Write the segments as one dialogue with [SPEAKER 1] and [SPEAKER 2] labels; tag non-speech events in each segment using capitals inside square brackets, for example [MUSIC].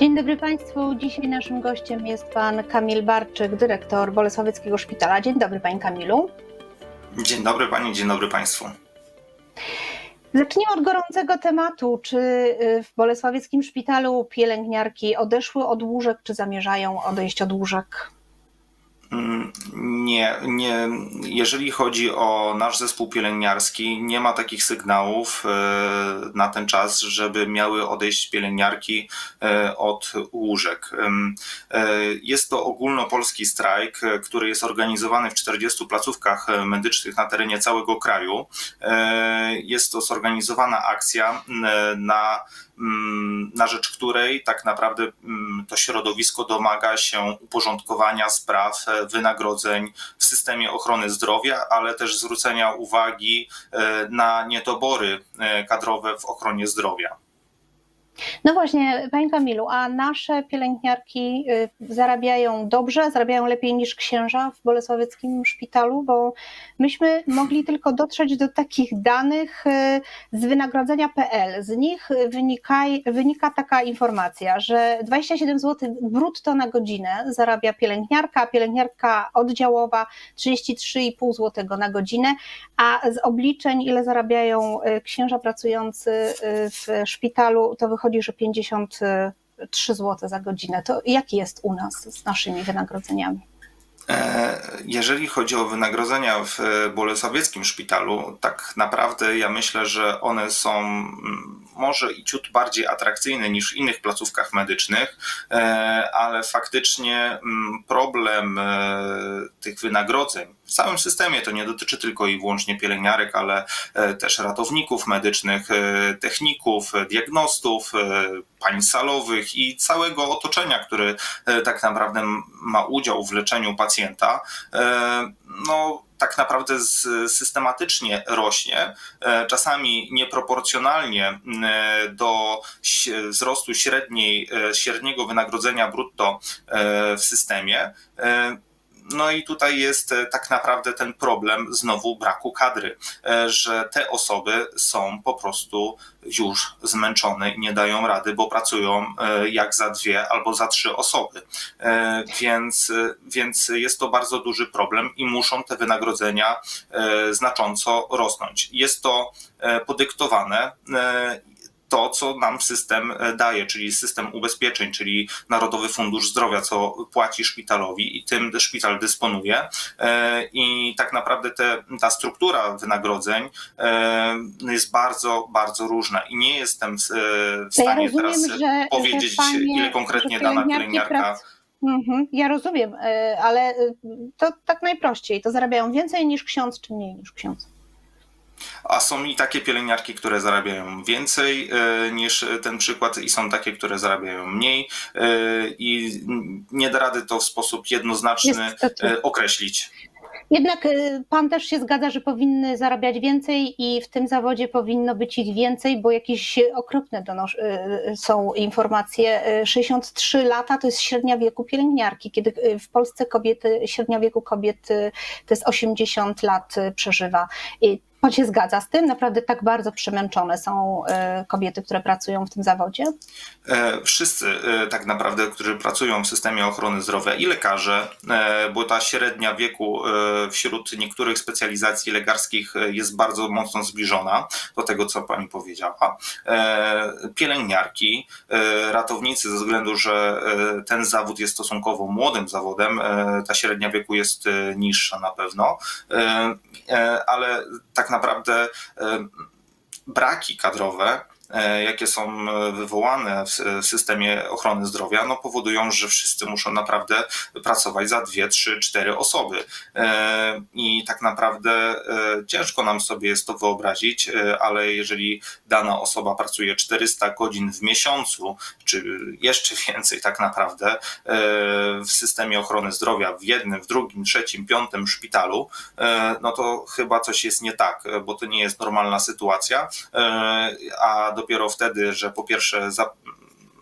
[SPEAKER 1] Dzień dobry Państwu. Dzisiaj naszym gościem jest pan Kamil Barczyk, dyrektor Bolesławieckiego Szpitala. Dzień dobry Panie Kamilu.
[SPEAKER 2] Dzień dobry Pani, dzień dobry Państwu.
[SPEAKER 1] Zacznijmy od gorącego tematu. Czy y, w Bolesławieckim Szpitalu pielęgniarki odeszły od łóżek, czy zamierzają odejść od łóżek?
[SPEAKER 2] Nie, nie. Jeżeli chodzi o nasz zespół pielęgniarski, nie ma takich sygnałów e, na ten czas, żeby miały odejść pielęgniarki e, od łóżek. E, Jest to ogólnopolski strajk, który jest organizowany w 40 placówkach medycznych na terenie całego kraju. Jest to zorganizowana akcja na na rzecz której tak naprawdę mm, to środowisko domaga się uporządkowania spraw e, wynagrodzeń w systemie ochrony zdrowia, ale też zwrócenia uwagi e, na niedobory e, kadrowe w ochronie zdrowia.
[SPEAKER 1] No właśnie, Panie Kamilu, a nasze pielęgniarki y, zarabiają dobrze, zarabiają lepiej niż księża w Bolesławieckim Szpitalu, bo myśmy mogli tylko dotrzeć do takich danych y, z wynagrodzenia.pl. Z nich wynika, wynika taka informacja, że 27 zł brutto na godzinę zarabia pielęgniarka, pielęgniarka oddziałowa 33,5 zł na godzinę, a z obliczeń, ile zarabiają y, księża pracujący w szpitalu, to wychodzi, że 53 zł za godzinę. To jaki jest u nas z naszymi wynagrodzeniami?
[SPEAKER 2] E, Jeżeli chodzi o wynagrodzenia w e, Bolesławieckim Szpitalu, tak naprawdę ja myślę, że one są mm, może i ciut bardziej atrakcyjne niż w innych placówkach medycznych, e, ale faktycznie mm, problem e, tych wynagrodzeń w całym systemie to nie dotyczy tylko i wyłącznie pielęgniarek, ale e, też ratowników medycznych, techników, diagnostów, pań salowych i całego otoczenia, który tak naprawdę ma udział w leczeniu pacjenta, no tak naprawdę systematycznie rośnie, e, czasami nieproporcjonalnie e, do wzrostu średniej, e, średniego wynagrodzenia brutto w systemie. No i tutaj jest e, tak naprawdę ten problem znowu braku kadry, e, że te osoby są po prostu już zmęczone i nie dają rady, bo pracują e, jak za dwie albo za trzy osoby. Więc, więc jest to bardzo duży problem i muszą te wynagrodzenia znacząco rosnąć. Jest to podyktowane to, co nam system e, daje, czyli system ubezpieczeń, czyli Narodowy Fundusz Zdrowia, co płaci szpitalowi i tym szpital dysponuje. E, I tak naprawdę te, ta struktura wynagrodzeń e, jest bardzo, bardzo różna i nie jestem w, e,
[SPEAKER 1] To ja
[SPEAKER 2] stanie
[SPEAKER 1] rozumiem,
[SPEAKER 2] teraz
[SPEAKER 1] że-
[SPEAKER 2] powiedzieć,
[SPEAKER 1] że panie-
[SPEAKER 2] ile konkretnie dana pielęgniarka.
[SPEAKER 1] prac- Mhm, ja rozumiem, ale to tak najprościej. To zarabiają więcej niż ksiądz, czy mniej niż ksiądz?
[SPEAKER 2] A są i takie pielęgniarki, które zarabiają więcej e, niż ten przykład, i są takie, które zarabiają mniej, e, i nie da rady to w sposób jednoznaczny e, określić.
[SPEAKER 1] Jednak y, pan też się zgadza, że powinny zarabiać więcej i w tym zawodzie powinno być ich więcej, bo jakieś okropne donosz, y, y, są informacje. Y, 63 lata to jest średnia wieku pielęgniarki, kiedy y, w Polsce kobiety, średnia wieku kobiet y, to jest 80 lat y, przeżywa. I pan się zgadza z tym? Naprawdę tak bardzo przemęczone są y, kobiety, które pracują w tym zawodzie?
[SPEAKER 2] E, Wszyscy e, tak naprawdę, którzy pracują w systemie ochrony zdrowia i lekarze, e, bo ta średnia wieku e, wśród niektórych specjalizacji lekarskich e, jest bardzo mocno zbliżona do tego, co pani powiedziała. E, Pielęgniarki, e, ratownicy, ze względu, że e, ten zawód jest stosunkowo młodym zawodem, e, ta średnia wieku jest e, niższa na pewno, E, e, ale tak naprawdę e, braki kadrowe jakie są e, wywołane w w systemie ochrony zdrowia, no powodują, że wszyscy muszą naprawdę pracować za dwie, trzy, cztery osoby. E, I tak naprawdę e, ciężko nam sobie jest to wyobrazić, e, ale jeżeli dana osoba pracuje 400 godzin w miesiącu, czy jeszcze [LAUGHS] więcej tak naprawdę e, w systemie ochrony zdrowia, w jednym, w drugim, trzecim, piątym szpitalu, e, no to chyba coś jest nie tak, e, bo to nie jest normalna sytuacja, e, a dopiero wtedy, że po pierwsze za,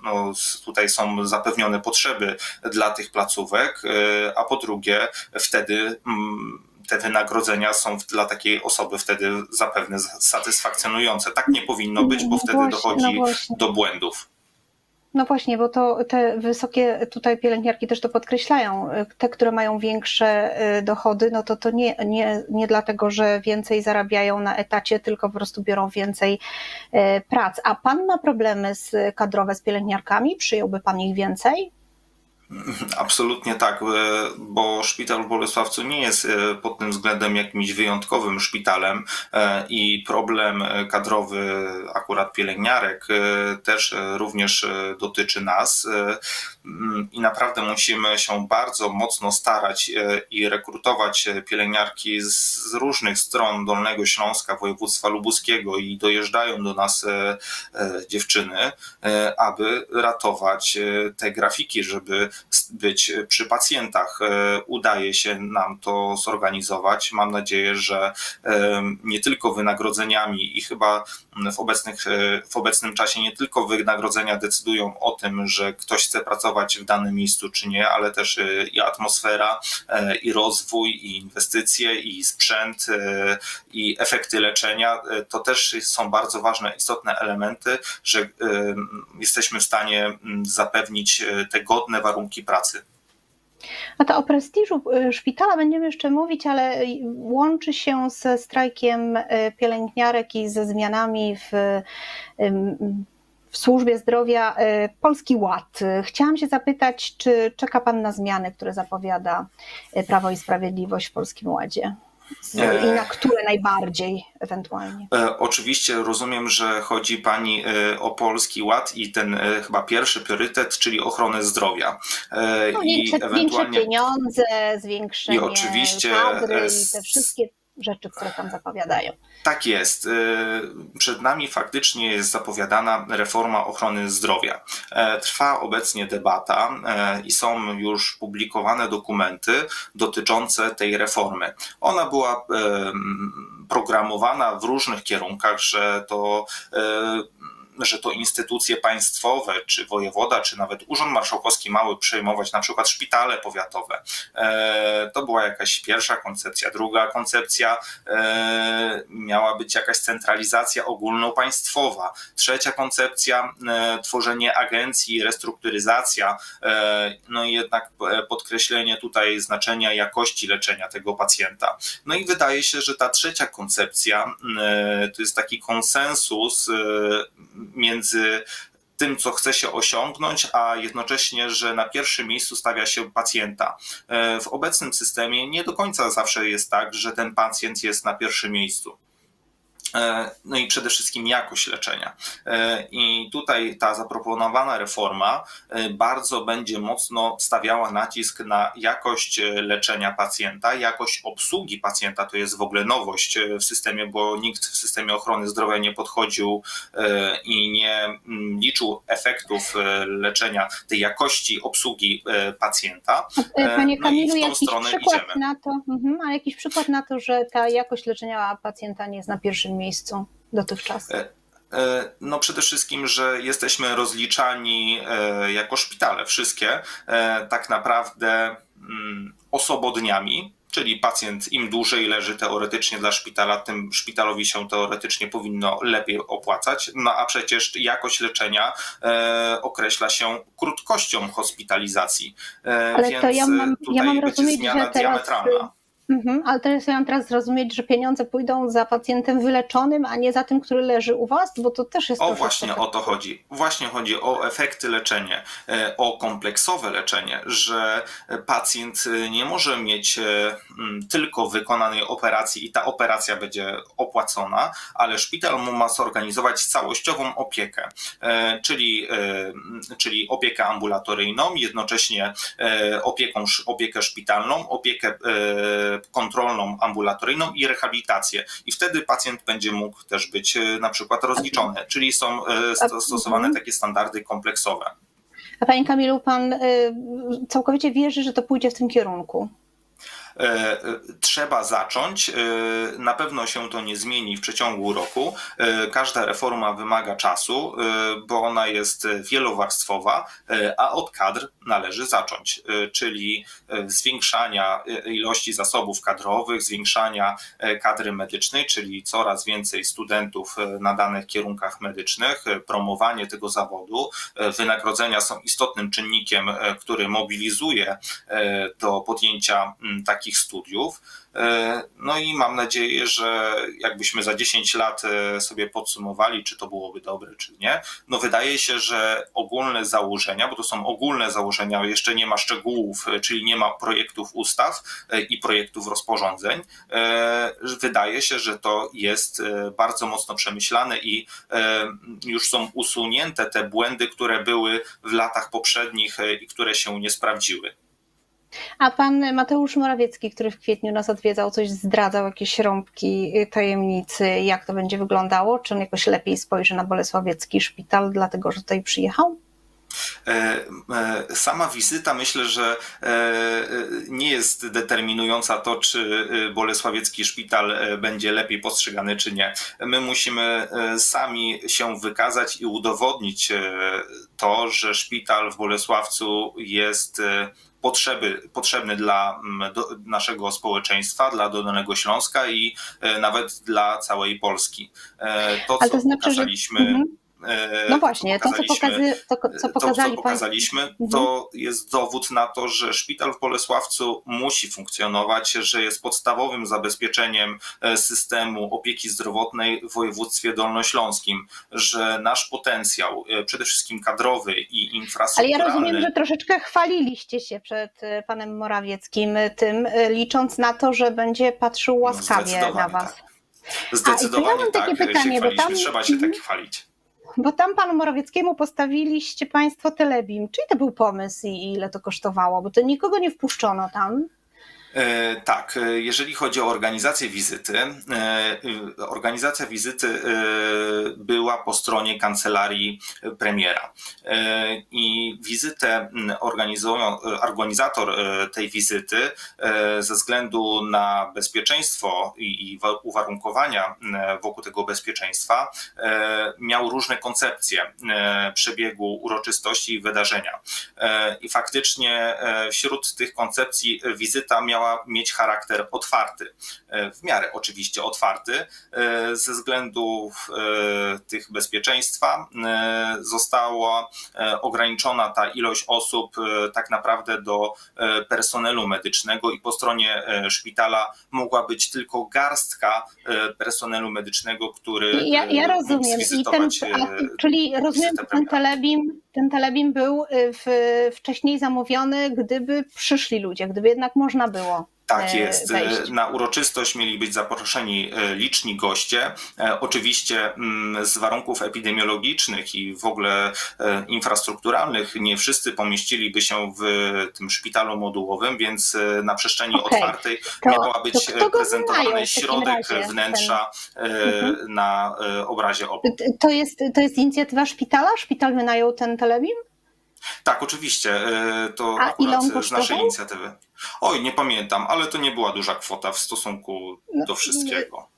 [SPEAKER 2] no, tutaj są zapewnione potrzeby dla tych placówek, e, a po drugie wtedy mm, te wynagrodzenia są dla takiej osoby wtedy zapewne satysfakcjonujące. Tak nie powinno być, bo
[SPEAKER 1] No
[SPEAKER 2] wtedy
[SPEAKER 1] właśnie,
[SPEAKER 2] dochodzi
[SPEAKER 1] no
[SPEAKER 2] do błędów.
[SPEAKER 1] No właśnie, bo to te wysokie tutaj pielęgniarki też to podkreślają. Te, które mają większe y, dochody, no to to nie, nie, nie dlatego, że więcej zarabiają na etacie, tylko po prostu biorą więcej y, prac. A pan ma problemy z, kadrowe z pielęgniarkami? Przyjąłby pan ich więcej?
[SPEAKER 2] Absolutnie tak, e, bo szpital w Bolesławcu nie jest e, pod tym względem jakimś wyjątkowym szpitalem e, i problem kadrowy akurat pielęgniarek też również dotyczy nas mm, i naprawdę musimy się bardzo mocno starać i rekrutować pielęgniarki z różnych stron Dolnego Śląska, województwa lubuskiego i dojeżdżają do nas dziewczyny, aby ratować te grafiki, żeby być przy pacjentach. E, udaje się nam to zorganizować. Mam nadzieję, że e, nie tylko wynagrodzeniami i chyba w, obecnych, e, w obecnym czasie nie tylko wynagrodzenia decydują o tym, że ktoś chce pracować w danym miejscu czy nie, ale też i atmosfera, i rozwój, i inwestycje, i sprzęt, i efekty leczenia. To też są bardzo ważne, istotne elementy, że jesteśmy w stanie zapewnić te godne warunki pracy.
[SPEAKER 1] A to o prestiżu y, szpitala będziemy jeszcze mówić, ale łączy się ze strajkiem y, pielęgniarek i ze zmianami w, w służbie zdrowia y, Polski Ład. Chciałam się zapytać, czy czeka Pan na zmiany, które zapowiada Prawo i Sprawiedliwość w Polskim Ładzie? I na które najbardziej ewentualnie?
[SPEAKER 2] E, oczywiście rozumiem, że chodzi Pani e, o Polski Ład i ten e, chyba pierwszy priorytet, czyli ochronę zdrowia.
[SPEAKER 1] No, I większe, ewentualnie... większe pieniądze, zwiększenie I oczywiście kadry i te wszystkie rzeczy, które tam zapowiadają.
[SPEAKER 2] Tak jest. Przed nami faktycznie jest zapowiadana reforma ochrony zdrowia. Trwa obecnie debata i są już publikowane dokumenty dotyczące tej reformy. Ona była programowana w różnych kierunkach, że to że to instytucje państwowe, czy wojewoda, czy nawet Urząd Marszałkowski mały przejmować na przykład szpitale powiatowe. E, to była jakaś pierwsza koncepcja. Druga koncepcja e, miała być jakaś centralizacja ogólnopaństwowa. Trzecia koncepcja e, tworzenie agencji, restrukturyzacja, no i jednak podkreślenie tutaj znaczenia jakości leczenia tego pacjenta. No i wydaje się, że ta trzecia koncepcja to jest taki konsensus między tym, co chce się osiągnąć, a jednocześnie, że na pierwszym miejscu stawia się pacjenta. E, w obecnym systemie nie do końca zawsze jest tak, że ten pacjent jest na pierwszym miejscu. E, no i przede wszystkim jakość leczenia. E, I tutaj ta zaproponowana reforma e, bardzo będzie mocno stawiała nacisk na jakość leczenia pacjenta, jakość obsługi pacjenta. To jest w ogóle nowość w systemie, bo nikt w systemie ochrony zdrowia nie podchodził i nie mm, liczył efektów leczenia, tej jakości obsługi pacjenta.
[SPEAKER 1] Panie no Kamilu, jakiś przykład idziemy. na to, mhm, ale jakiś przykład na to, że ta jakość leczenia pacjenta nie jest na pierwszym miejscu dotychczas? E,
[SPEAKER 2] e, no przede wszystkim, że jesteśmy rozliczani e, jako szpitale, wszystkie, tak naprawdę mm, osobodniami, czyli pacjent im dłużej leży teoretycznie dla szpitala, tym szpitalowi się teoretycznie powinno lepiej opłacać, no a przecież jakość leczenia określa się krótkością hospitalizacji,
[SPEAKER 1] Ale więc to ja mam, tutaj ja mam rozumieć, zmiana że teraz... diametralna Mhm, ale teraz ja mam teraz zrozumieć, że pieniądze pójdą za pacjentem wyleczonym, a nie za tym, który leży u was, bo to też jest.
[SPEAKER 2] O właśnie o to chodzi. Właśnie chodzi o efekty leczenia, e, o kompleksowe leczenie, że pacjent nie może mieć e, tylko wykonanej operacji i ta operacja będzie opłacona, ale szpital mu ma zorganizować całościową opiekę, e, czyli, czyli opiekę ambulatoryjną, jednocześnie opieką, opiekę szpitalną, opiekę kontrolną ambulatoryjną i rehabilitację. I wtedy pacjent będzie mógł też być e, na przykład rozliczony, czyli są e, stosowane mhm. takie standardy kompleksowe.
[SPEAKER 1] A panie Kamilu, pan e, całkowicie wierzy, że to pójdzie w tym kierunku?
[SPEAKER 2] E, e, Trzeba zacząć. E, Na pewno się to nie zmieni w przeciągu roku. Każda reforma wymaga czasu, bo ona jest wielowarstwowa, a od kadr należy zacząć, czyli zwiększania ilości zasobów kadrowych, zwiększania kadry medycznej, czyli coraz więcej studentów na danych kierunkach medycznych, promowanie tego zawodu. Wynagrodzenia są istotnym czynnikiem, który mobilizuje do podjęcia m, takich studiów. E, No i mam nadzieję, że jakbyśmy za 10 lat e, sobie podsumowali, czy to byłoby dobre, czy nie, no wydaje się, że ogólne założenia, bo to są ogólne założenia, jeszcze nie ma szczegółów, e, czyli nie ma projektów ustaw i projektów rozporządzeń. Wydaje się, że to jest bardzo mocno przemyślane i już są usunięte te błędy, które były w latach poprzednich i które się nie sprawdziły.
[SPEAKER 1] A pan Mateusz Morawiecki, który w kwietniu nas odwiedzał, coś zdradzał, jakieś rąbki y, tajemnicy, jak to będzie wyglądało? Czy on jakoś lepiej spojrzy na Bolesławiecki szpital, dlatego że tutaj przyjechał?
[SPEAKER 2] E, e, Sama wizyta myślę, że e, nie jest determinująca to, czy Bolesławiecki szpital będzie lepiej postrzegany, czy nie. My musimy sami się wykazać i udowodnić to, że szpital w Bolesławcu jest potrzeby, potrzebny dla naszego społeczeństwa, dla Dolnego Śląska i nawet dla całej Polski. To,
[SPEAKER 1] Ale
[SPEAKER 2] co
[SPEAKER 1] to znaczy, że-
[SPEAKER 2] pokazaliśmy.
[SPEAKER 1] Mhm.
[SPEAKER 2] E,
[SPEAKER 1] No właśnie, to co,
[SPEAKER 2] pokazaliśmy-
[SPEAKER 1] pokazy, to, co
[SPEAKER 2] to,
[SPEAKER 1] pokazali
[SPEAKER 2] co
[SPEAKER 1] państwo.
[SPEAKER 2] pokazaliśmy, to jest dowód na to, że szpital w Bolesławcu musi funkcjonować, że jest podstawowym zabezpieczeniem e, systemu opieki zdrowotnej w województwie dolnośląskim, że nasz potencjał, e, przede wszystkim kadrowy i
[SPEAKER 1] Ale ja
[SPEAKER 2] infrastrukturalny,
[SPEAKER 1] rozumiem, że troszeczkę chwaliliście się przed panem Morawieckim tym, licząc na to, że będzie patrzył
[SPEAKER 2] no,
[SPEAKER 1] łaskawie na
[SPEAKER 2] zdecydowanie
[SPEAKER 1] was.
[SPEAKER 2] tak. Zdecydowanie
[SPEAKER 1] mam takie
[SPEAKER 2] tak,
[SPEAKER 1] pytanie,
[SPEAKER 2] się
[SPEAKER 1] bo tam-
[SPEAKER 2] trzeba się
[SPEAKER 1] Mhm.
[SPEAKER 2] tak chwalić.
[SPEAKER 1] Bo tam panu Morawieckiemu postawiliście państwo Telebim. Czyli to był pomysł i ile to kosztowało? Bo to nikogo nie wpuszczono tam.
[SPEAKER 2] E, Tak, e, jeżeli chodzi o organizację wizyty, e, organizacja wizyty była po stronie kancelarii premiera. I wizytę organizują, organizator tej wizyty ze względu na bezpieczeństwo i i wa- uwarunkowania wokół tego bezpieczeństwa miał różne koncepcje przebiegu uroczystości i wydarzenia. I faktycznie wśród tych koncepcji wizyta miała mieć charakter otwarty, e, w miarę oczywiście otwarty, e, ze względów e, tych bezpieczeństwa została ograniczona ta ilość osób tak naprawdę do personelu medycznego i po stronie szpitala mogła być tylko garstka personelu medycznego, który
[SPEAKER 1] Ja, ja rozumiem. I ten, a, czyli rozumiem, ten telebim, ten telebim był y, w, wcześniej zamówiony, gdyby przyszli ludzie, gdyby jednak można było.
[SPEAKER 2] Tak
[SPEAKER 1] e,
[SPEAKER 2] jest. Na uroczystość mieli być zaproszeni e, liczni goście. E, Oczywiście mm, z warunków epidemiologicznych i w ogóle infrastrukturalnych nie wszyscy pomieściliby się w tym szpitalu modułowym, więc na przestrzeni
[SPEAKER 1] Okej.
[SPEAKER 2] otwartej
[SPEAKER 1] To-
[SPEAKER 2] miała być prezentowany środek
[SPEAKER 1] razie,
[SPEAKER 2] wnętrza e,
[SPEAKER 1] Mhm.
[SPEAKER 2] na obrazie.
[SPEAKER 1] T- To jest, to jest inicjatywa szpitala? Szpital wynajął ten telebim?
[SPEAKER 2] Tak, oczywiście. To
[SPEAKER 1] A
[SPEAKER 2] akurat z naszej inicjatywy. Oj, nie pamiętam, ale to nie była duża kwota w stosunku
[SPEAKER 1] No,
[SPEAKER 2] do wszystkiego.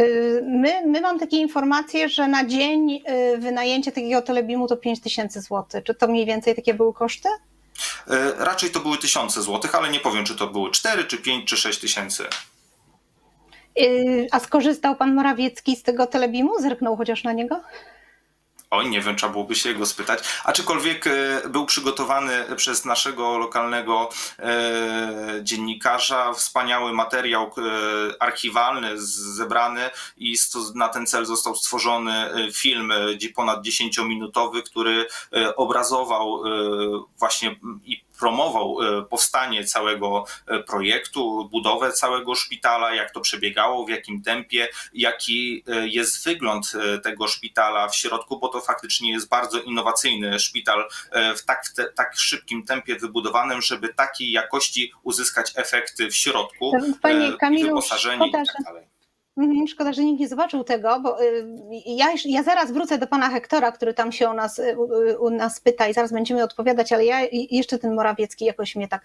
[SPEAKER 1] Y, My, my mam takie informacje, że na dzień y, wynajęcie takiego telebimu to 5 tysięcy złotych. Czy to mniej więcej takie były koszty?
[SPEAKER 2] E, Raczej to były tysiące złotych, ale nie powiem, czy to były 4, czy 5, czy 6 tysięcy.
[SPEAKER 1] Y, A skorzystał pan Morawiecki z tego telebimu? Zerknął chociaż na niego?
[SPEAKER 2] Oj, nie wiem, trzeba byłoby się go spytać. Aczkolwiek e, był przygotowany przez naszego lokalnego e, dziennikarza wspaniały materiał e, archiwalny, zebrany i na ten cel został stworzony film ponad 10-minutowy, który obrazował właśnie i promował e, powstanie całego e, projektu, budowę całego szpitala, jak to przebiegało, w jakim tempie, jaki e, jest wygląd tego szpitala w środku, bo to faktycznie jest bardzo innowacyjny szpital w tak, w te, tak szybkim tempie wybudowanym, żeby takiej jakości uzyskać efekty w środku
[SPEAKER 1] Panie
[SPEAKER 2] i
[SPEAKER 1] Kamilu,
[SPEAKER 2] wyposażenie i tak dalej.
[SPEAKER 1] Mhm, Szkoda, że nikt nie zobaczył tego, bo y, ja, ja zaraz wrócę do pana Hektora, który tam się o nas, y, u, u nas pyta i zaraz będziemy odpowiadać, ale ja jeszcze ten Morawiecki jakoś mnie tak,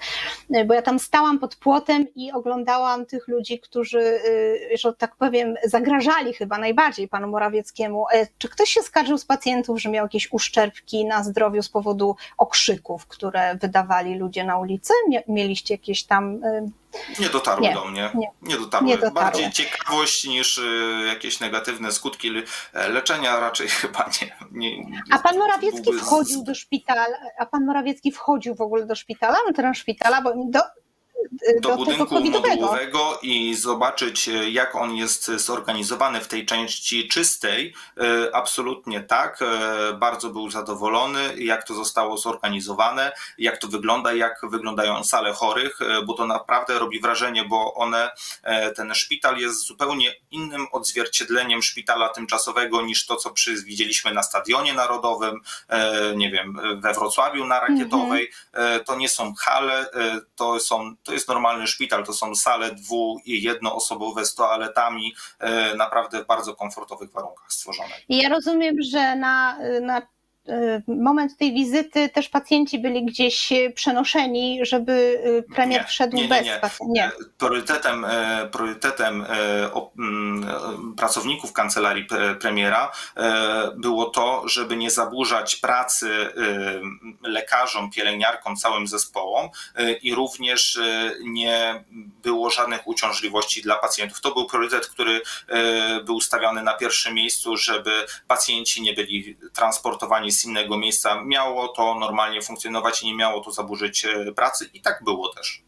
[SPEAKER 1] y, bo ja tam stałam pod płotem i oglądałam tych ludzi, którzy, y, że tak powiem, zagrażali chyba najbardziej panu Morawieckiemu. E, Czy ktoś się skarżył z pacjentów, że miał jakieś uszczerbki na zdrowiu z powodu okrzyków, które wydawali ludzie na ulicy? Mie- Mieliście jakieś tam y,
[SPEAKER 2] Nie dotarły
[SPEAKER 1] Nie,
[SPEAKER 2] do mnie.
[SPEAKER 1] nie.
[SPEAKER 2] Nie, dotarły.
[SPEAKER 1] Nie dotarły.
[SPEAKER 2] Bardziej ciekawość niż y, jakieś negatywne skutki le- leczenia raczej [LAUGHS] chyba nie. nie
[SPEAKER 1] A pan Morawiecki wchodził do szpitala, a pan Morawiecki wchodził w ogóle do szpitala, na teren szpitala, bo do,
[SPEAKER 2] do
[SPEAKER 1] do
[SPEAKER 2] budynku modułowego i zobaczyć, e, jak on jest zorganizowany w tej części czystej. E, Absolutnie tak. E, Bardzo był zadowolony, jak to zostało zorganizowane, jak to wygląda, jak wyglądają sale chorych, e, bo to naprawdę robi wrażenie, bo one, e, ten szpital jest zupełnie innym odzwierciedleniem szpitala tymczasowego niż to, co przy, widzieliśmy na Stadionie Narodowym, e, nie wiem, we Wrocławiu na Rakietowej. E, To nie są hale, e, to, są, to jest normalny szpital, to są sale dwu- i jednoosobowe z toaletami, e, naprawdę w bardzo komfortowych warunkach stworzone.
[SPEAKER 1] Ja rozumiem, że na, na moment tej wizyty też pacjenci byli gdzieś przenoszeni, żeby y, premier
[SPEAKER 2] Nie,
[SPEAKER 1] wszedł
[SPEAKER 2] nie, nie,
[SPEAKER 1] bez pacjentów. Nie.
[SPEAKER 2] Priorytetem, priorytetem mm, pracowników kancelarii pre- premiera było to, żeby nie zaburzać pracy lekarzom, pielęgniarkom, całym zespołom i również nie było żadnych uciążliwości dla pacjentów. To był priorytet, który był stawiany na pierwszym miejscu, żeby pacjenci nie byli transportowani z innego miejsca. Miało to normalnie funkcjonować i nie miało to zaburzyć e, pracy i tak było też.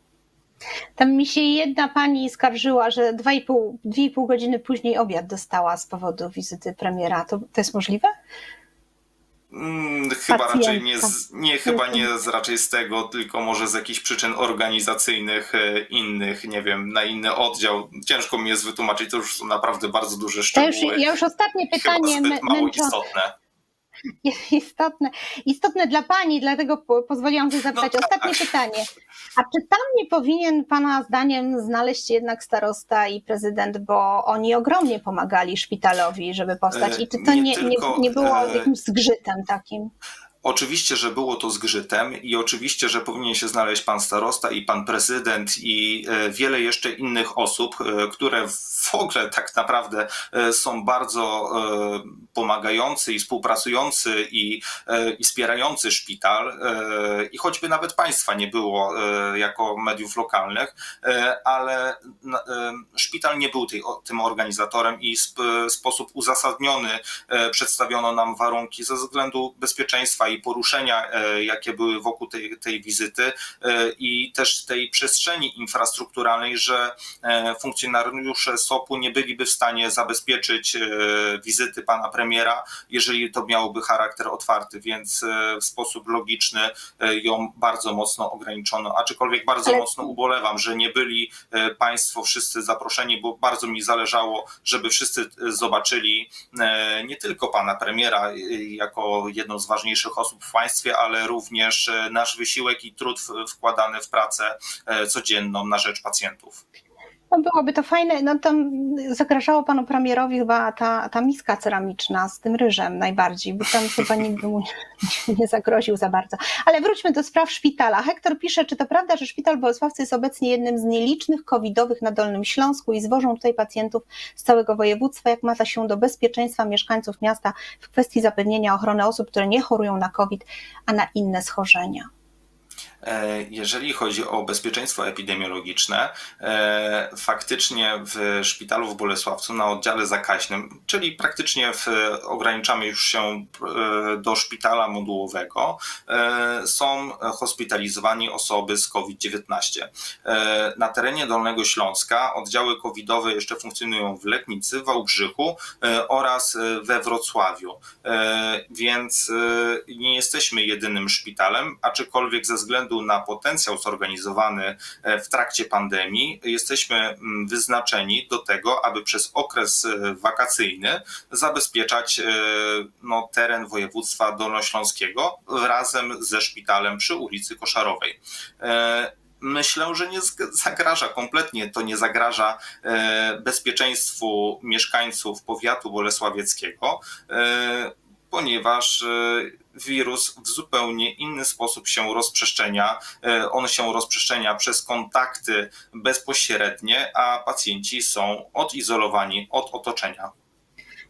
[SPEAKER 1] Tam mi się jedna pani skarżyła, że 2,5 2,5 godziny później obiad dostała z powodu wizyty premiera. To, to jest możliwe?
[SPEAKER 2] Mm, Chyba
[SPEAKER 1] Pacjentka.
[SPEAKER 2] raczej nie, z, nie, chyba nie z, raczej z tego, tylko może z jakichś przyczyn organizacyjnych e, innych, nie wiem, na inny oddział. Ciężko mi jest wytłumaczyć, to już są naprawdę bardzo duże
[SPEAKER 1] To już,
[SPEAKER 2] szczegóły.
[SPEAKER 1] ja już ostatnie
[SPEAKER 2] Chyba
[SPEAKER 1] pytanie mę- męczące. [LAUGHS]
[SPEAKER 2] istotne.
[SPEAKER 1] Istotne, istotne dla Pani, dlatego po, pozwoliłam sobie zapytać.
[SPEAKER 2] No tak.
[SPEAKER 1] Ostatnie pytanie. A czy tam nie powinien Pana zdaniem znaleźć jednak starosta i prezydent, bo oni ogromnie pomagali szpitalowi, żeby powstać? I czy to
[SPEAKER 2] E, Nie
[SPEAKER 1] nie, nie, nie było
[SPEAKER 2] e,
[SPEAKER 1] jakimś zgrzytem takim?
[SPEAKER 2] Oczywiście, że było to zgrzytem i oczywiście, że powinien się znaleźć pan starosta i pan prezydent i e, wiele jeszcze innych osób, e, które w ogóle tak naprawdę e, są bardzo pomagający i współpracujący i, i wspierający szpital i choćby nawet państwa nie było jako mediów lokalnych, ale szpital nie był tej, tym organizatorem i w sposób uzasadniony przedstawiono nam warunki ze względu bezpieczeństwa i poruszenia, e, jakie były wokół tej, tej wizyty e, i też tej przestrzeni infrastrukturalnej, że e, funkcjonariusze SOP-u nie byliby w stanie zabezpieczyć wizyty pana premiera, jeżeli to miałoby charakter otwarty, więc w sposób logiczny ją bardzo mocno ograniczono, aczkolwiek bardzo
[SPEAKER 1] Ale-
[SPEAKER 2] mocno ubolewam, że nie byli państwo wszyscy zaproszeni, bo bardzo mi zależało, żeby wszyscy zobaczyli nie tylko pana premiera jako jedną z ważniejszych osób w państwie, ale również e, nasz wysiłek i trud wkładany w pracę e, codzienną na rzecz pacjentów.
[SPEAKER 1] No byłoby to fajne. No to zagrażało panu premierowi chyba ta, ta miska ceramiczna z tym ryżem najbardziej, bo tam chyba nikt mu [LAUGHS] nie, zagroził za bardzo. Ale wróćmy do spraw szpitala. Hektor pisze, czy to prawda, że szpital w Bolesławcu jest obecnie jednym z nielicznych covidowych na Dolnym Śląsku i zwożą tutaj pacjentów z całego województwa? Jak mata się do bezpieczeństwa mieszkańców miasta w kwestii zapewnienia ochrony osób, które nie chorują na COVID, a na inne schorzenia?
[SPEAKER 2] E, Jeżeli chodzi o bezpieczeństwo epidemiologiczne, e, faktycznie w szpitalu w Bolesławcu na oddziale zakaźnym, czyli praktycznie w, ograniczamy już się e, do szpitala modułowego, są hospitalizowani osoby z COVID-19. E, Na terenie Dolnego Śląska oddziały covidowe jeszcze funkcjonują w Letnicy, w Wałbrzychu oraz we Wrocławiu. Więc nie jesteśmy jedynym szpitalem, aczkolwiek ze względu na potencjał zorganizowany e, w trakcie pandemii, jesteśmy mm, wyznaczeni do tego, aby przez okres e, wakacyjny zabezpieczać e, no, teren województwa dolnośląskiego razem ze szpitalem przy ulicy Koszarowej. Myślę, że nie zagraża kompletnie, to nie zagraża bezpieczeństwu mieszkańców powiatu bolesławieckiego, ponieważ wirus w zupełnie inny sposób się rozprzestrzenia. On się rozprzestrzenia przez kontakty bezpośrednie, a pacjenci są odizolowani od otoczenia.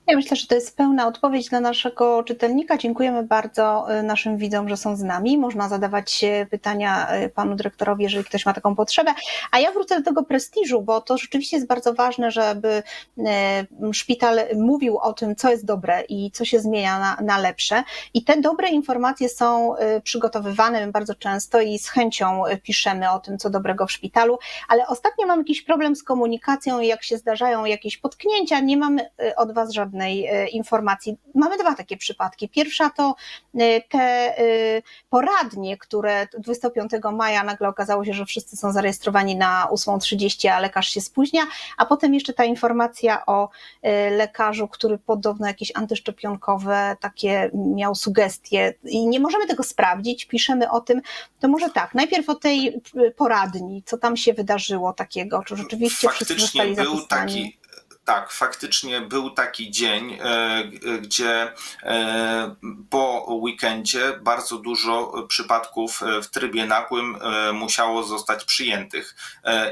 [SPEAKER 1] Ja myślę, że to jest pełna odpowiedź dla naszego czytelnika. Dziękujemy bardzo y, naszym widzom, że są z nami. Można zadawać pytania y, panu dyrektorowi, jeżeli ktoś ma taką potrzebę. A ja wrócę do tego prestiżu, bo to rzeczywiście jest bardzo ważne, żeby y, szpital mówił o tym, co jest dobre i co się zmienia na, na lepsze. I te dobre informacje są przygotowywane bardzo często i z chęcią piszemy o tym, co dobrego w szpitalu, ale ostatnio mam jakiś problem z komunikacją i jak się zdarzają jakieś potknięcia, nie mamy od was żadnych żadnej e, informacji. Mamy dwa takie przypadki. Pierwsza to e, te e, poradnie, które 25 maja nagle okazało się, że wszyscy są zarejestrowani na 8.30, a lekarz się spóźnia, a potem jeszcze ta informacja o lekarzu, który podobno jakieś antyszczepionkowe takie miał sugestie i nie możemy tego sprawdzić, piszemy o tym, to może tak, najpierw o tej poradni, co tam się wydarzyło takiego, czy rzeczywiście
[SPEAKER 2] Faktycznie
[SPEAKER 1] wszyscy zostali
[SPEAKER 2] był
[SPEAKER 1] zapisani.
[SPEAKER 2] taki tak, faktycznie był taki dzień, e, gdzie e, po weekendzie bardzo dużo przypadków e, w trybie nagłym musiało zostać przyjętych.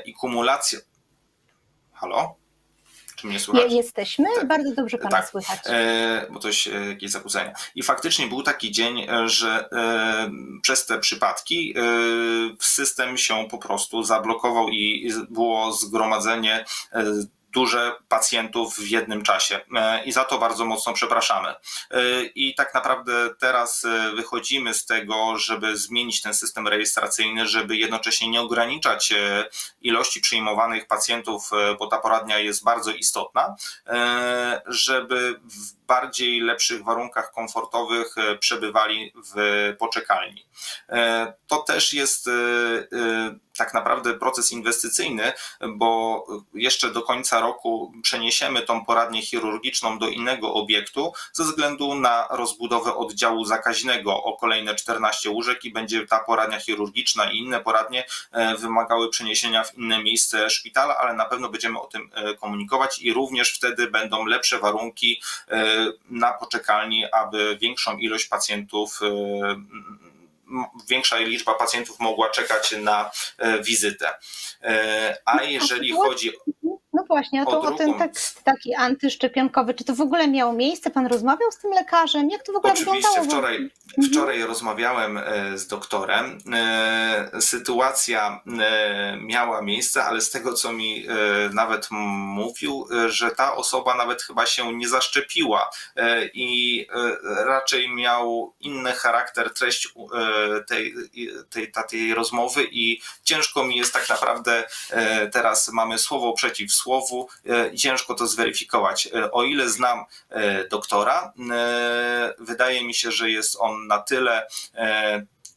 [SPEAKER 2] I kumulacja. Halo? Czy mnie słychać?
[SPEAKER 1] Jesteśmy, tak. bardzo dobrze Pana tak. słychać.
[SPEAKER 2] bo coś, jakieś zakłócenia. I faktycznie był taki dzień, że przez te przypadki system się po prostu zablokował i było zgromadzenie duże pacjentów w jednym czasie e, i za to bardzo mocno przepraszamy. E, I tak naprawdę teraz e, wychodzimy z tego, żeby zmienić ten system rejestracyjny, żeby jednocześnie nie ograniczać ilości przyjmowanych pacjentów, bo ta poradnia jest bardzo istotna, żeby w bardziej lepszych warunkach komfortowych przebywali w poczekalni. To też jest tak naprawdę proces inwestycyjny, bo jeszcze do końca roku przeniesiemy tą poradnię chirurgiczną do innego obiektu ze względu na rozbudowę oddziału zakaźnego o kolejne 14 łóżek i będzie ta poradnia chirurgiczna i inne poradnie e, wymagały przeniesienia w inne miejsce szpitala, ale na pewno będziemy o tym e, komunikować i również wtedy będą lepsze warunki e, na poczekalni, aby większą ilość pacjentów większa liczba pacjentów mogła czekać na e, wizytę. E, a jeżeli chodzi
[SPEAKER 1] no właśnie, a to o, o ten tekst taki antyszczepionkowy, czy to w ogóle miało miejsce? Pan rozmawiał z tym lekarzem? Jak to w ogóle
[SPEAKER 2] Oczywiście
[SPEAKER 1] wyglądało?
[SPEAKER 2] wczoraj. Wczoraj rozmawiałem e, z doktorem. Sytuacja miała miejsce, ale z tego, co mi nawet mówił, że ta osoba nawet chyba się nie zaszczepiła i raczej miał inny charakter, treść tej, tej, tej rozmowy i ciężko mi jest tak naprawdę, e, teraz mamy słowo przeciw słowu e, i ciężko to zweryfikować. E, o ile znam doktora, wydaje mi się, że jest on na tyle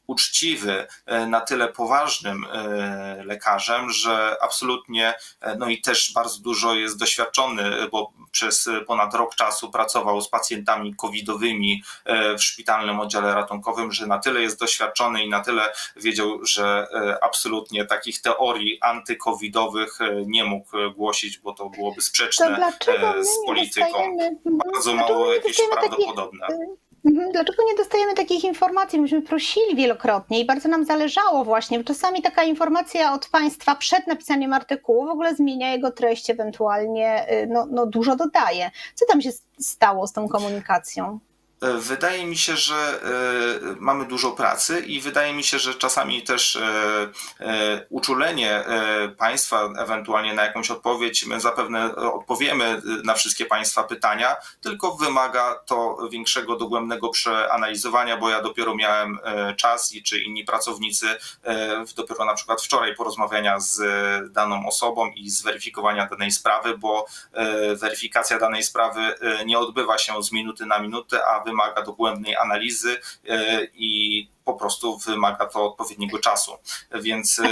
[SPEAKER 2] uczciwy, e, na tyle poważnym e, lekarzem, że absolutnie, e, no i też bardzo dużo jest doświadczony, bo przez ponad rok czasu pracował z pacjentami covidowymi w szpitalnym oddziale ratunkowym, że na tyle jest doświadczony i na tyle wiedział, że absolutnie takich teorii antykowidowych nie mógł głosić, bo to byłoby sprzeczne z polityką. Bardzo mało jakieś prawdopodobne.
[SPEAKER 1] Mhm, dlaczego nie dostajemy takich informacji? Myśmy prosili wielokrotnie i bardzo nam zależało właśnie. Czasami taka informacja od Państwa przed napisaniem artykułu w ogóle zmienia jego treść, ewentualnie y, no, no dużo dodaje. Co tam się stało z tą komunikacją?
[SPEAKER 2] E, wydaje mi się, że e, mamy dużo pracy i wydaje mi się, że czasami też e, uczulenie państwa ewentualnie na jakąś odpowiedź, my zapewne odpowiemy na wszystkie państwa pytania, tylko wymaga to większego, dogłębnego przeanalizowania, bo ja dopiero miałem czas i czy inni pracownicy dopiero na przykład wczoraj porozmawiania z daną osobą i zweryfikowania danej sprawy, bo weryfikacja danej sprawy nie odbywa się z minuty na minutę, a wymaga dogłębnej analizy e, i po prostu wymaga to odpowiedniego czasu. Więc e,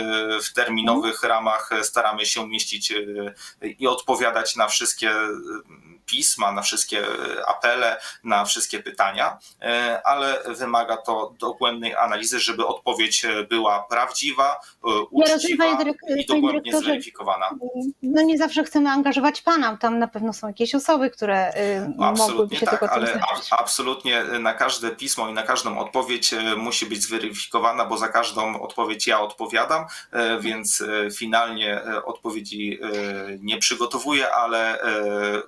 [SPEAKER 2] w terminowych ramach staramy się mieścić e, i odpowiadać na wszystkie pisma, na wszystkie apele, na wszystkie pytania, ale wymaga to dogłębnej analizy, żeby odpowiedź była prawdziwa, uczciwa
[SPEAKER 1] rozumiem, panie dyrek-
[SPEAKER 2] i dogłębnie zweryfikowana.
[SPEAKER 1] No nie zawsze chcemy angażować pana, tam na pewno są jakieś osoby, które mogłyby
[SPEAKER 2] Absolutnie
[SPEAKER 1] się
[SPEAKER 2] tak,
[SPEAKER 1] tylko
[SPEAKER 2] ale a, absolutnie na każde pismo i na każdą odpowiedź e, musi być zweryfikowana, bo za każdą odpowiedź ja odpowiadam, e, więc e, finalnie e, odpowiedzi e, nie przygotowuję, ale e,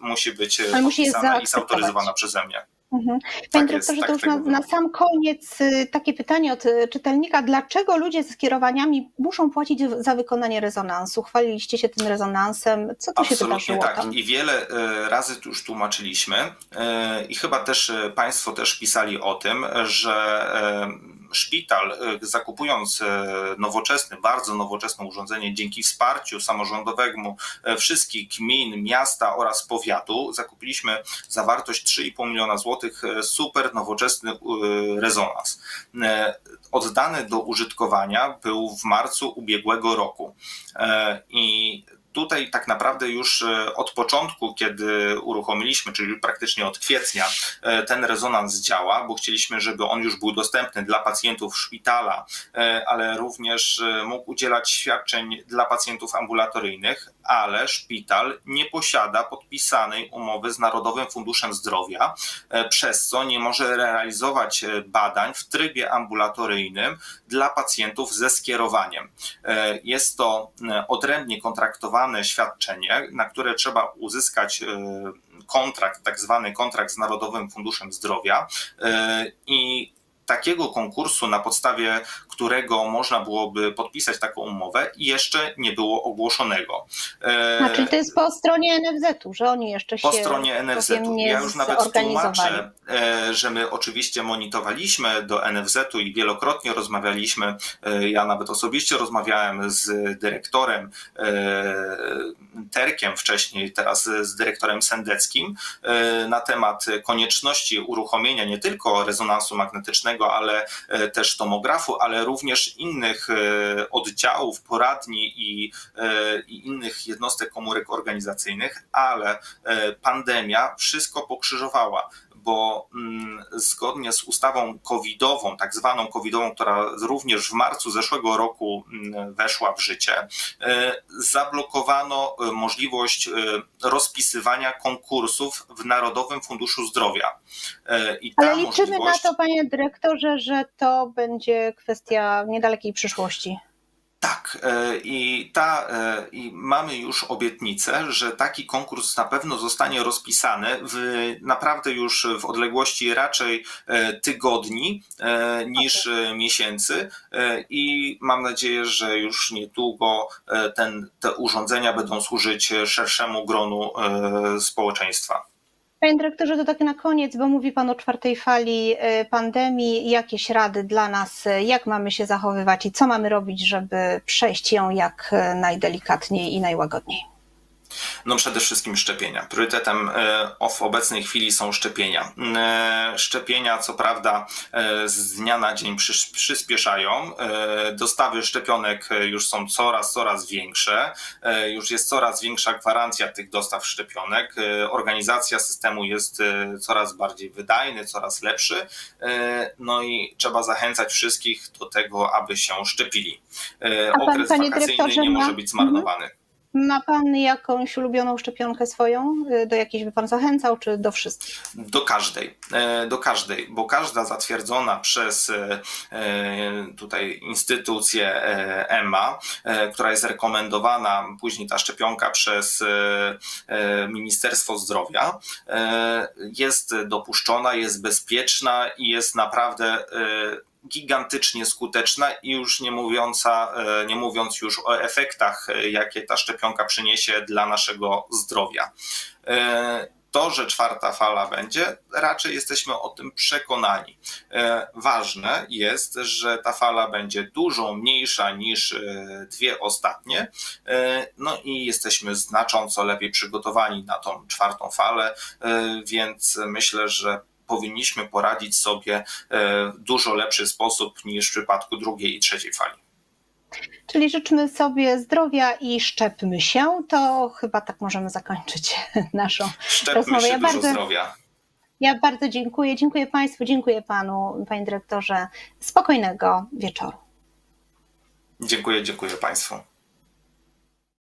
[SPEAKER 2] musi być e,
[SPEAKER 1] Ale musi je
[SPEAKER 2] i zautoryzowana przeze mnie.
[SPEAKER 1] Mhm. Panie
[SPEAKER 2] Tak
[SPEAKER 1] dyrektorze,
[SPEAKER 2] jest,
[SPEAKER 1] to
[SPEAKER 2] tak
[SPEAKER 1] już na, na sam koniec y, takie pytanie od y, czytelnika. Dlaczego ludzie ze skierowaniami muszą płacić za wykonanie rezonansu? Chwaliliście się tym rezonansem. Co tu się
[SPEAKER 2] Absolutnie
[SPEAKER 1] wydarzyło
[SPEAKER 2] tak.
[SPEAKER 1] tam?
[SPEAKER 2] I wiele e, razy już tłumaczyliśmy i chyba też Państwo też pisali o tym, że szpital e, zakupując e, nowoczesne, bardzo nowoczesne urządzenie dzięki wsparciu samorządowemu e, wszystkich gmin, miasta oraz powiatu zakupiliśmy za wartość 3,5 miliona złotych super nowoczesny rezonans. Oddany do użytkowania był w marcu ubiegłego roku. I tutaj tak naprawdę już e, od początku, kiedy uruchomiliśmy, czyli praktycznie od kwietnia, e, ten rezonans działa, bo chcieliśmy, żeby on już był dostępny dla pacjentów szpitala, e, ale również mógł udzielać świadczeń dla pacjentów ambulatoryjnych, ale szpital nie posiada podpisanej umowy z Narodowym Funduszem Zdrowia, e, przez co nie może realizować e, badań w trybie ambulatoryjnym dla pacjentów ze skierowaniem. E, Jest to odrębnie kontraktowane świadczenie, na które trzeba uzyskać kontrakt, tak zwany kontrakt z Narodowym Funduszem Zdrowia i takiego konkursu, na podstawie którego można byłoby podpisać taką umowę, jeszcze nie było ogłoszonego. E,
[SPEAKER 1] czyli to jest po stronie NFZ-u, że oni jeszcze się
[SPEAKER 2] po stronie NFZ-u. Ja już nawet tłumaczę, e, że my oczywiście monitorowaliśmy do NFZ-u i wielokrotnie rozmawialiśmy. e, Ja nawet osobiście rozmawiałem z dyrektorem Terkiem wcześniej, teraz z dyrektorem Sendeckim na temat konieczności uruchomienia nie tylko rezonansu magnetycznego, ale e, też tomografu, ale również innych e, oddziałów, poradni i, e, i innych jednostek komórek organizacyjnych, ale pandemia wszystko pokrzyżowała, bo mm, zgodnie z ustawą covidową, tak zwaną covidową, która również w marcu zeszłego roku mm, weszła w życie, e, zablokowano e, możliwość e, rozpisywania konkursów w Narodowym Funduszu Zdrowia.
[SPEAKER 1] Ale liczymy na
[SPEAKER 2] możliwość-
[SPEAKER 1] to, panie dyrektorze, że to będzie kwestia niedalekiej przyszłości.
[SPEAKER 2] Tak, e, i, ta, e, i mamy już obietnicę, że taki konkurs na pewno zostanie rozpisany w naprawdę już w odległości raczej e, tygodni niż e, miesięcy i mam nadzieję, że już niedługo ten, te urządzenia będą służyć szerszemu gronu społeczeństwa.
[SPEAKER 1] Panie dyrektorze, to tak na koniec, bo mówi Pan o czwartej fali y, pandemii. Jakieś rady dla nas, jak mamy się zachowywać i co mamy robić, żeby przejść ją jak y, najdelikatniej i najłagodniej?
[SPEAKER 2] No przede wszystkim szczepienia. Priorytetem e, w obecnej chwili są szczepienia. E, Szczepienia, co prawda, e, z dnia na dzień przyspieszają. Dostawy szczepionek już są coraz, coraz większe. Już jest coraz większa gwarancja tych dostaw szczepionek. Organizacja systemu jest coraz bardziej wydajny, coraz lepszy. No i trzeba zachęcać wszystkich do tego, aby się szczepili.
[SPEAKER 1] Pan,
[SPEAKER 2] Okres
[SPEAKER 1] panie
[SPEAKER 2] wakacyjny nie może być zmarnowany.
[SPEAKER 1] Ma Pan jakąś ulubioną szczepionkę swoją? Y, Do jakiejś by Pan zachęcał, czy do wszystkich?
[SPEAKER 2] Do każdej, e, do każdej, bo każda zatwierdzona przez e, e, tutaj instytucję EMA, która jest rekomendowana, później ta szczepionka przez Ministerstwo Zdrowia, jest dopuszczona, jest bezpieczna i jest naprawdę gigantycznie skuteczna i już nie, mówiąca, e, nie mówiąc już o efektach, e, jakie ta szczepionka przyniesie dla naszego zdrowia. E, To, że czwarta fala będzie, raczej jesteśmy o tym przekonani. Ważne jest, że ta fala będzie dużo mniejsza niż dwie ostatnie, no i jesteśmy znacząco lepiej przygotowani na tą czwartą falę, więc myślę, że powinniśmy poradzić sobie e, w dużo lepszy sposób niż w przypadku drugiej i trzeciej fali.
[SPEAKER 1] Czyli życzmy sobie zdrowia i szczepmy się. To chyba tak możemy zakończyć [LAUGHS] naszą
[SPEAKER 2] Szczepmy
[SPEAKER 1] rozmowę.
[SPEAKER 2] się
[SPEAKER 1] Ja
[SPEAKER 2] dużo
[SPEAKER 1] bardzo-
[SPEAKER 2] zdrowia.
[SPEAKER 1] Ja bardzo dziękuję. Dziękuję Państwu, dziękuję Panu, Panie Dyrektorze. Spokojnego wieczoru.
[SPEAKER 2] Dziękuję, dziękuję Państwu.